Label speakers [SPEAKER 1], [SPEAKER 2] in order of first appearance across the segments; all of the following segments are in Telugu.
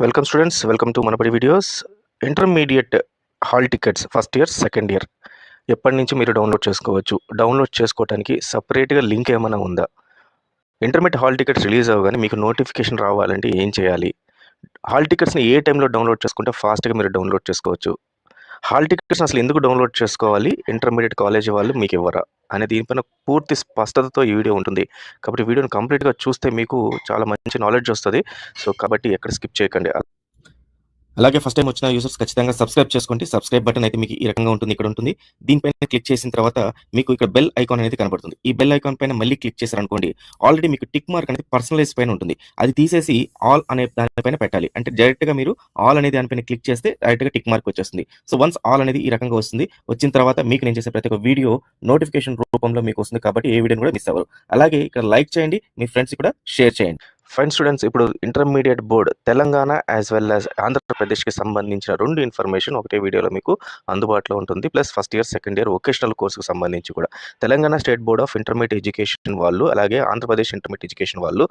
[SPEAKER 1] Welcome students welcome to Manabadi videos intermediate hall tickets first year second year ఎప్పటి నుంచి మీరు డౌన్లోడ్ చేసుకోవచ్చు? డౌన్లోడ్ చేసుకోవడానికి సపరేట్గా లింక్ ఏమైనా ఉందా? ఇంటర్మీడియట్ హాల్ టికెట్స్ రిలీజ్ అవ్వగానే మీకు నోటిఫికేషన్ రావాలంటే ఏం చేయాలి? హాల్ టికెట్స్ని ఏ టైంలో డౌన్లోడ్ చేసుకుంటే ఫాస్ట్గా మీరు డౌన్లోడ్ చేసుకోవచ్చు? హాల్ టికెట్స్ అసలు ఎందుకు డౌన్లోడ్ చేసుకోవాలి? ఇంటర్మీడియట్ కాలేజ్ వాళ్ళు మీకు ఇవ్వరా? అనే దీనిపైన పూర్తి స్పష్టతతో ఈ వీడియో ఉంటుంది. కాబట్టి వీడియోని కంప్లీట్గా చూస్తే మీకు చాలా మంచి నాలెడ్జ్ వస్తుంది. సో కాబట్టి ఎక్కడ స్కిప్ చేయకండి. అలాగే ఫస్ట్ టైం వచ్చిన యూసర్స్ ఖచ్చితంగా సబ్స్క్రైబ్ చేసుకోండి. సబ్స్క్రైబ్ బటన్ అయితే మీకు ఈ రకంగా ఉంటుంది ఇక్కడ ఉంటుంది. దీనిపైన క్లిక్ చేసిన తర్వాత మీకు ఇక్కడ బెల్ ఐకాన్ అనేది కనబడుతుంది. ఈ బెల్ ఐకాన్ పైన మళ్ళీ క్లిక్ చేశారనుకోండి ఆల్రెడీ మీకు టిక్ మార్క్ అనేది పర్సనలైజ్ పైన ఉంటుంది. అది తీసేసి ఆల్ అనే దానిపైన పెట్టాలి. అంటే డైరెక్ట్గా మీరు ఆల్ అనే దానిపైన క్లిక్ చేస్తే డైరెక్ట్గా టిక్ మార్క్ వచ్చేస్తుంది. సో వన్స్ ఆల్ అనేది ఈ రకంగా వస్తుంది వచ్చిన తర్వాత మీకు నేను చేసే ప్రతి ఒక్క వీడియో నోటిఫికేషన్ రూపంలో మీకు వస్తుంది కాబట్టి ఏ వీడియోని కూడా మిస్ అవ్వరు. అలాగే ఇక్కడ లైక్ చేయండి మీ ఫ్రెండ్స్ కూడా షేర్ చేయండి. ఫైన్ స్టూడెంట్స్ ఇప్పుడు intermediate board Telangana as well as ఆంధ్రప్రదేశ్కి సంబంధించిన రెండు ఇన్ఫర్మేషన్ ఒకటే వీడియోలో మీకు అందుబాటులో ఉంటుంది. Plus first year second year vocational కోర్సుకు సంబంధించి కూడా. Telangana state board of intermediate education వాళ్ళు అలాగే ఆంధ్రప్రదేశ్ ఇంటర్మీడియట్ ఎడ్యుకేషన్ వాళ్ళు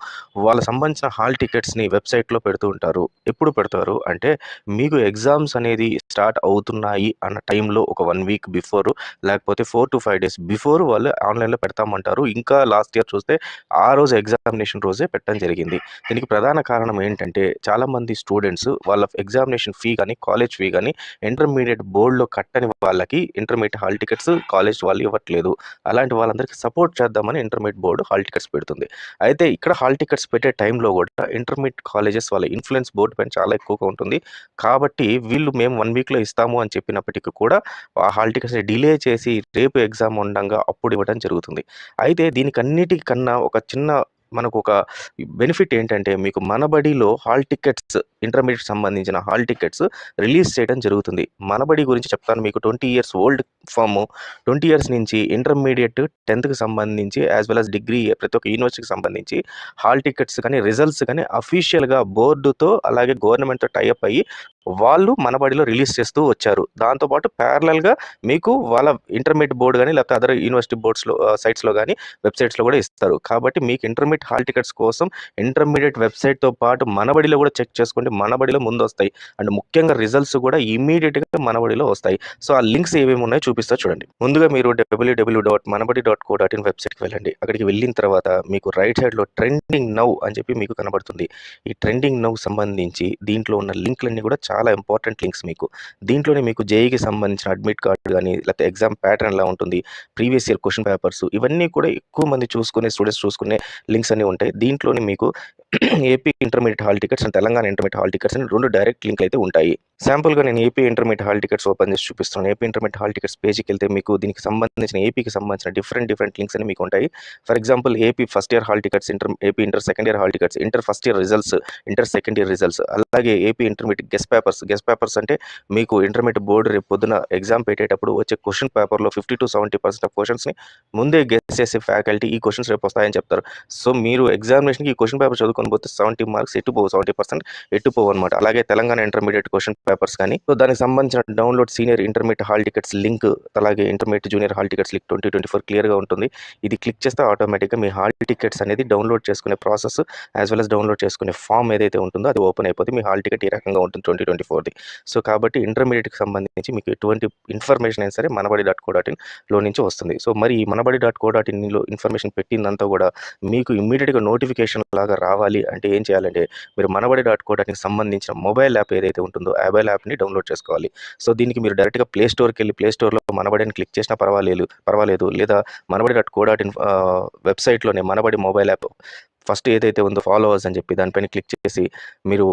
[SPEAKER 1] వాళ్ళ సంబంధించిన హాల్ టికెట్స్ని వెబ్సైట్లో పెడుతూ ఉంటారు. ఎప్పుడు పెడతారు? అంటే మీకు ఎగ్జామ్స్ అనేది స్టార్ట్ అవుతున్నాయి అన్న టైంలో ఒక వన్ వీక్ బిఫోర్ లేకపోతే four to five days before వాళ్ళు ఆన్లైన్లో పెడతామంటారు. ఇంకా లాస్ట్ ఇయర్ చూస్తే ఆ రోజు ఎగ్జామినేషన్ రోజే పెట్టడం జరిగింది. దీనికి ప్రధాన కారణం ఏంటంటే చాలామంది స్టూడెంట్స్ వాళ్ళ ఎగ్జామినేషన్ ఫీ కానీ కాలేజ్ ఫీ కానీ ఇంటర్మీడియట్ బోర్డులో కట్టని వాళ్ళకి ఇంటర్మీడియట్ హాల్ టికెట్స్ కాలేజ్ వాళ్ళు ఇవ్వట్లేదు. అలాంటి వాళ్ళందరికీ సపోర్ట్ చేద్దామని ఇంటర్మీడియట్ బోర్డు హాల్ టికెట్స్ పెడుతుంది. అయితే ఇక్కడ హాల్ టికెట్స్ పెట్టే టైంలో కూడా ఇంటర్మీడియట్ కాలేజెస్ వాళ్ళ ఇన్ఫ్లుయెన్స్ బోర్డు పైన చాలా ఎక్కువగా ఉంటుంది. కాబట్టి వీళ్ళు మేము వన్ వీక్లో ఇస్తాము అని చెప్పినప్పటికీ కూడా ఆ హాల్ టికెట్స్ని డిలే చేసి రేపు ఎగ్జామ్ ఉండగా అప్పుడు ఇవ్వడం జరుగుతుంది. అయితే దీనికన్నిటికన్నా ఒక చిన్న మనకు ఒక బెనిఫిట్ ఏంటంటే మీకు మనబడిలో హాల్ టికెట్స్ ఇంటర్మీడియట్ సంబంధించిన హాల్ టికెట్స్ రిలీజ్ చేయడం జరుగుతుంది. మనబడి గురించి చెప్తాను మీకు. Twenty years old firm twenty years నుంచి ఇంటర్మీడియట్ టెన్త్కి సంబంధించి యాజ్ వెల్ అస్ డిగ్రీ ప్రతి ఒక్క యూనివర్సిటీకి సంబంధించి హాల్ టికెట్స్ కానీ రిజల్ట్స్ కానీ అఫీషియల్గా బోర్డుతో అలాగే గవర్నమెంట్తో టైఅప్ అయ్యి వాళ్ళు మనబడిలో రిలీజ్ చేస్తూ వచ్చారు. దాంతోపాటు ప్యారలల్గా మీకు వాళ్ళ ఇంటర్మీడియట్ బోర్డు కానీ లేకపోతే అదర్ యూనివర్సిటీ బోర్డ్స్లో సైట్స్లో కానీ వెబ్సైట్స్లో కూడా ఇస్తారు. కాబట్టి మీకు ఇంటర్మీడియట్ హాల్ టికెట్స్ కోసం ఇంటర్మీడియట్ వెబ్సైట్తో పాటు మనబడిలో కూడా చెక్ చేసుకోండి మనబడిలో ముందు వస్తాయి అండ్ ముఖ్యంగా రిజల్ట్స్ కూడా ఇమీడియట్గా మనబడిలో వస్తాయి. సో ఆ లింక్స్ ఏమేమి ఉన్నాయో చూపిస్తా చూడండి. ముందుగా మీరు W W dot Manabadi dot co dot in వెబ్సైట్కి వెళ్ళండి. అక్కడికి వెళ్ళిన తర్వాత మీకు రైట్ సైడ్లో ట్రెండింగ్ నౌ అని చెప్పి మీకు కనబడుతుంది. ఈ ట్రెండింగ్ నౌ సంబంధించి దీంట్లో ఉన్న లింక్లన్నీ కూడా చాలా చాలా ఇంపార్టెంట్ లింక్స్ మీకు. దీంట్లోనే మీకు జేఈకి సంబంధించిన అడ్మిట్ కార్డు కానీ లేకపోతే ఎగ్జామ్ ప్యాటర్న్ ఎలా ఉంటుంది ప్రీవియస్ ఇయర్ క్వశ్చన్ పేపర్స్ ఇవన్నీ కూడా ఎక్కువ మంది చూసుకునే స్టూడెంట్స్ చూసుకునే లింక్స్ అన్నీ ఉంటాయి. దీంట్లోనే మీకు AP intermediate hall tickets and Telangana intermediate hall tickets అని రెండు డైరెక్ట్ లింక్లు అయితే ఉంటాయి. శాంపుల్గా నేను AP intermediate hall tickets open చేసి చూపిస్తున్నాను. ఏపీ ఇంటర్మీడియట్ హాల్ టికెట్స్ పేజీకి వెళ్తే మీకు దీనికి సంబంధించిన ఏపీకి సంబంధించిన డిఫరెంట్ డిఫరెంట్ లింక్స్ అని మీకు ఉంటాయి. For example AP first year hall tickets inter AP inter second year hall tickets inter first year results inter second year results అలాగే AP intermediate guess papers. Guess papers అంటే మీకు ఇంటర్మీడియట్ బోర్డు రేపు పొద్దున ఎగ్జామ్ పెట్టేటప్పుడు వచ్చే క్వశ్చన్ పేపర్లో fifty to seventy percent of క్వశ్చన్స్ని ముందే గెస్ట్ చేసే ఫ్యాకల్టీ ఈ క్వశ్చన్స్ రేపు వస్తాయని చెప్తారు. సో మీరు ఎగ్జామినేషన్కి ఈ క్వశ్చన్ పేపర్ తీసుకొని పోతే సెవెంటీ మార్క్స్ ఎట్టుపోవు సెవెంటీ పర్సెంట్ ఎట్టుపోవు అనమాట అలాగే తెలంగాణ ఇంటర్మీడియట్ క్వశ్చన్ పేపర్స్ కానీ సో దానికి సంబంధించిన download senior intermediate hall tickets link అలాగే intermediate junior hall tickets link twenty twenty four క్లియర్గా ఉంటుంది. ఇది క్లిక్ చేస్తే ఆటోమేటిక్గా మీ హాల్ టికెట్స్ అనేది డౌన్లోడ్ చేసుకునే process as well as download చేసుకునే ఫామ్ ఏదైతే ఉంటుందో అది ఓపెన్ అయిపోతే మీ హాల్ టికెట్ ఈ రకంగా ఉంటుంది ట్వంటీ ట్వంటీ ఫోర్ది. సో కాబట్టి ఇంటర్మీడియట్కి సంబంధించి మీకు ఎటువంటి ఇన్ఫర్మేషన్ అయినా సరే మనబడి డాట్ కో డాట్ ఇన్లో నుంచి వస్తుంది. సో మరి ఈ మనబడి డాట్ కో డాట్ ఇన్లో ఇన్ఫర్మేషన్ పెట్టిందంతా కూడా మీకు ఇమ్మీడియట్గా నోటిఫికేషన్ లాగా రావాలి. అంటే ఏం చేయాలంటే మీరు మనబడి డాట్ కో డాట్కి సంబంధించిన మొబైల్ యాప్ ఏదైతే ఉంటుందో మొబైల్ యాప్ని డౌన్లోడ్ చేసుకోవాలి. సో దీనికి మీరు డైరెక్ట్గా ప్లే స్టోర్కి వెళ్ళి ప్లే స్టోర్లో మనబడి అని క్లిక్ చేసినా పర్వాలేదు పర్వాలేదు. లేదా Manabadi dot co dot in వెబ్సైట్లోనే Manabadi mobile app first ఏదైతే ఉందో ఫాలోవర్స్ అని చెప్పి దానిపైన క్లిక్ చేసి మీరు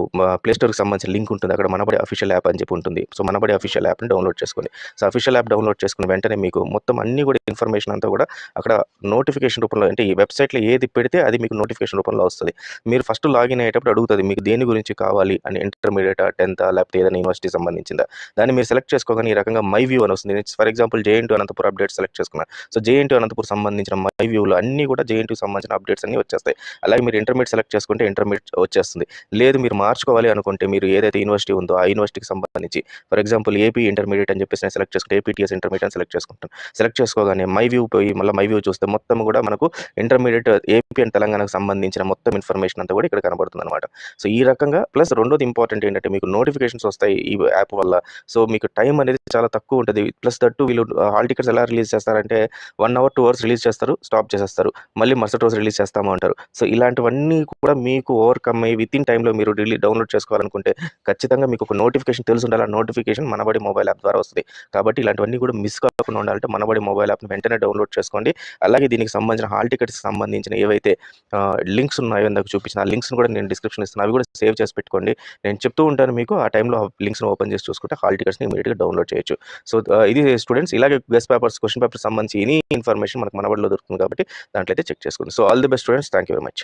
[SPEAKER 1] ప్లేస్టోర్కి సంబంధించిన లింక్ ఉంటుంది. అక్కడ మనబడి అఫీషియల్ యాప్ అని చెప్పి ఉంటుంది. సో మనబడి అఫీషియల్ యాప్ని డౌన్లోడ్ చేసుకోండి. సో అఫీషియల్ యాప్ డౌన్లోడ్ చేసుకున్న వెంటనే మీకు మొత్తం అన్ని కూడా ఇన్ఫర్మేషన్ అంతా కూడా అక్కడ నోటిఫికేషన్ రూపంలో అంటే ఈ వెబ్సైట్లో ఏది పెడితే అది మీకు నోటిఫికేషన్ రూపంలో వస్తుంది. మీరు ఫస్ట్ లాగిన్ అయ్యేటప్పుడు అడుగుతుంది మీకు దేని గురించి కావాలి? అని ఇంటర్మీడియట్ టెన్త్ లేకపోతే ఏదైనా యూనివర్సిటీ సంబంధించిందా? దాన్ని మీరు సెలెక్ట్ చేసుకోగానే ఈ రకంగా మై వ్యూ అని వస్తుంది. For example JNT Anantapur update select చేసుకున్నాను సో జేఎన్టీ అనంతపురం సంబంధించిన మై వ్యూలో అన్ని కూడా జేఎన్టీ సంబంధించిన అప్డేట్స్ అన్ని వచ్చేస్తాయి. అలాగే మీరు ఇంటర్మీడియట్ సెలెక్ట్ చేసుకుంటే ఇంటర్మీడియట్ వచ్చేస్తుంది. లేదు మీరు మార్చుకోవాలి అనుకుంటే మీరు ఏదైతే యూనివర్సిటీ ఉందో ఆ యూనివర్సిటీకి సంబంధించి ఫర్ ఎగ్జాంపుల్ ఏపీ ఇంటర్మీడియట్ అని చెప్పేసి నేను సెలెక్ట్ చేసుకుంటే ఏపీటీఎస్ ఇంటర్మీడియట్ అని సెలెక్ట్ చేసుకుంటాను. సెలెక్ట్ చేసుకోగానే మై వ్యూ పోయి మళ్ళీ మై వ్యూ చూస్తే మొత్తం కూడా మనకు ఇంటర్మీడియట్ ఏపీ అండ్ తెలంగాణకు సంబంధించిన మొత్తం ఇన్ఫర్మేషన్ అంతా కూడా ఇక్కడ కనబడుతుంది అనమాట సో ఈ రకంగా ప్లస్ రెండోది ఇంపార్టెంట్ ఏంటంటే మీకు నోటిఫికేషన్స్ వస్తాయి ఈ యాప్ వల్ల. సో మీకు టైం అనేది చాలా తక్కువ ఉంటుంది. ప్లస్ దట్టు వీళ్ళు హాల్ టికెట్స్ ఎలా రిలీజ్ చేస్తారంటే one hour two hours release చేస్తారు స్టాప్ చేసేస్తారు. మళ్ళీ మరుసటి రోజు రిలీజ్ చేస్తాము అంటారు. సో ఇలాంటివన్నీ కూడా మీకు ఓవర్కమ్ అయ్యి విత్ ఇన్ టైంలో మీరు రిలీ డౌన్లోడ్ చేసుకోవాలనుకుంటే ఖచ్చితంగా మీకు ఒక నోటిఫికేషన్ తెలిసి ఉండాలి ఆ నోటిఫికేషన్ మనబడి మొబైల్ యాప్ ద్వారా వస్తుంది. కాబట్టి ఇలాంటివన్నీ కూడా మిస్ కాకుండా ఉండాలంటే మనబడి మొబైల్ యాప్ని వెంటనే డౌన్లోడ్ చేసుకోండి. అలాగే దీనికి సంబంధించిన హాల్ టికెట్స్కి సంబంధించిన ఏవైతే లింక్స్ ఉన్నాయో ఇందాక చూపించిన ఆ లింక్స్ని కూడా నేను డిస్క్రిప్షన్ ఇస్తున్నాను అవి కూడా సేవ్ చేసి పెట్టుకోండి. నేను చెప్తూ ఉంటాను మీకు ఆ టైంలో ఆ లింక్స్ని ఓపెన్ చేసి చూసుకుంటే హాల్ టికెట్స్ని ఇమీడియట్గా డౌన్లోడ్ చేయొచ్చు. సో ఇది స్టూడెంట్స్ ఇలాగే గెస్ట్ పేపర్స్ క్వశ్చన్ పేపర్ సంబంధించి ఎనీ ఇన్ఫర్మేషన్ మనకు మనబడిలో దొరుకుతుంది కాబట్టి దాంట్లో అయితే చెక్ చేసుకోండి. So all the best students thank you very much